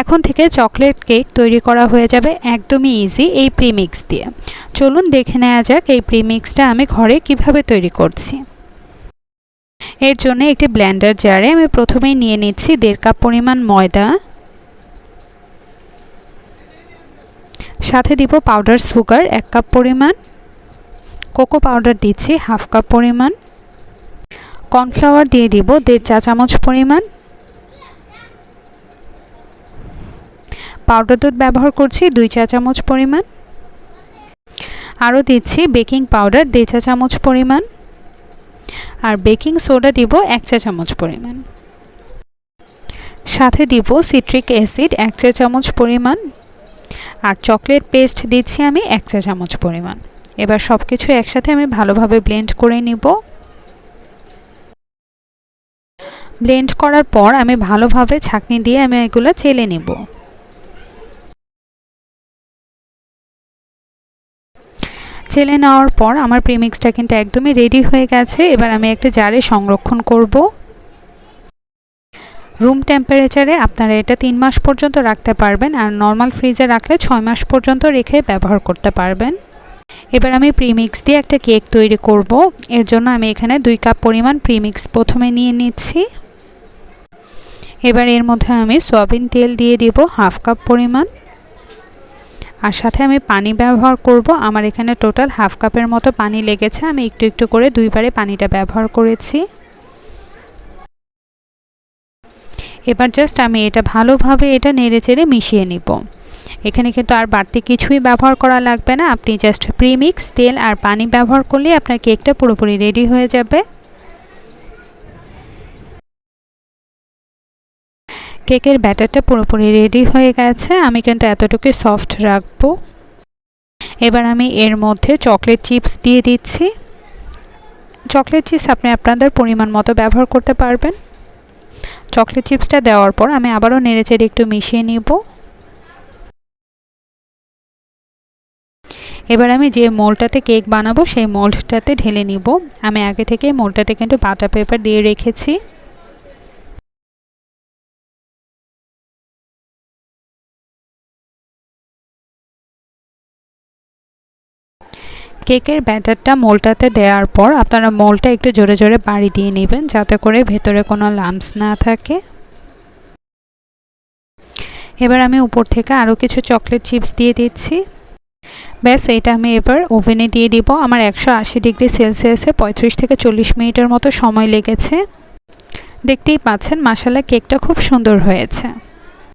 এখন থেকে chocolate cake তৈরি করা হয়ে যাবে একদমই ইজি এই প্রিমিক্স দিয়ে। চলুন দেখে নেওয়া যাক এই প্রিমিক্সটা আমি ঘরে কীভাবে তৈরি করছি। এর জন্য একটি ব্ল্যান্ডার জারে আমি প্রথমেই নিয়ে নিচ্ছি দেড় কাপ পরিমাণ ময়দা। সাথে দিব পাউডার সুগার এক কাপ পরিমাণ। কোকো পাউডার দিচ্ছি হাফ কাপ পরিমাণ। কর্নফ্লাওয়ার দিয়ে দিব দেড় চা চামচ পরিমাণ। পাউডার দুধ ব্যবহার করছি, দুই চা চামচ পরিমাণ। আরও দিচ্ছি বেকিং পাউডার দেড় চা চামচ পরিমাণ। আর বেকিং সোডা দিব এক চা চামচ পরিমাণ। সাথে দিব সিট্রিক অ্যাসিড এক চা চামচ পরিমাণ। আর চকলেট পেস্ট দিচ্ছি আমি এক চা চামচ পরিমাণ। এবার সব কিছু একসাথে আমি ভালোভাবে ব্লেন্ড করে নিব। ব্লেন্ড করার পর আমি ভালোভাবে ছাঁকনি দিয়ে আমি এগুলো চেলে নিব। চেলে নেওয়ার পর আমার প্রিমিক্সটা কিন্তু একদমই রেডি হয়ে গেছে। এবার আমি একটা জারে সংরক্ষণ করব। রুম টেম্পারেচারে আপনারা এটা তিন মাস পর্যন্ত রাখতে পারবেন আর নর্মাল ফ্রিজে রাখলে ছয় মাস পর্যন্ত রেখে ব্যবহার করতে পারবেন। এবার আমি প্রিমিক্স দিয়ে একটা কেক তৈরি করব। এর জন্য আমি এখানে দুই কাপ পরিমাণ প্রিমিক্স প্রথমে নিয়ে নিচ্ছি। এবার এর মধ্যে আমি সয়াবিন তেল দিয়ে দিব হাফ কাপ পরিমাণ। আর সাথে আমি পানি ব্যবহার করব। আমার এখানে টোটাল হাফ কাপের মতো পানি লেগেছে। আমি একটু একটু করে দুইবারে পানিটা ব্যবহার করেছি। এবার জাস্ট আমি এটা ভালোভাবে এটা নেড়ে চেড়ে মিশিয়ে নিব। এখানে কিন্তু আর বাড়তি কিছুই ব্যবহার করা লাগবে না। আপনি জাস্ট প্রিমিক্স তেল আর পানি ব্যবহার করলে আপনার কেকটা পুরোপুরি রেডি হয়ে যাবে। কেকের ব্যাটারটা পুরোপুরি রেডি হয়ে গেছে। আমি কিন্তু এতটুকু সফট রাখব। এবার আমি এর মধ্যে চকলেট চিপস দিয়ে দিচ্ছি। চকলেট চিপস আপনি আপনাদের পরিমাণ মতো ব্যবহার করতে পারবেন। চকলেট চিপসটা দেওয়ার পর আমি আবারও নেড়েচেড়ে একটু মিশিয়ে নিব। এবার আমি যে মোলটাতে কেক বানাবো, সেই মোল্ডটাতে ঢেলে নিব। আমি আগে থেকে মোলটাতে কিন্তু বাটার পেপার দিয়ে রেখেছি। কেকের ব্যাটারটা মোলটাতে দেওয়ার পর আপনারা মোলটা একটু জোরে জোরে বাড়ি দিয়ে নেবেন, যাতে করে ভেতরে কোনো লাম্পস না থাকে। এবার আমি উপর থেকে আরও কিছু চকলেট চিপস দিয়ে দিচ্ছি। ব্যাস, এটা আমি এবার ওভেনে দিয়ে দিব। আমার একশো আশি ডিগ্রি সেলসিয়াসে পঁয়ত্রিশ থেকে চল্লিশ মিনিটের মতো সময় লেগেছে। দেখতেই পাচ্ছেন মাসালা কেকটা খুব সুন্দর হয়েছে।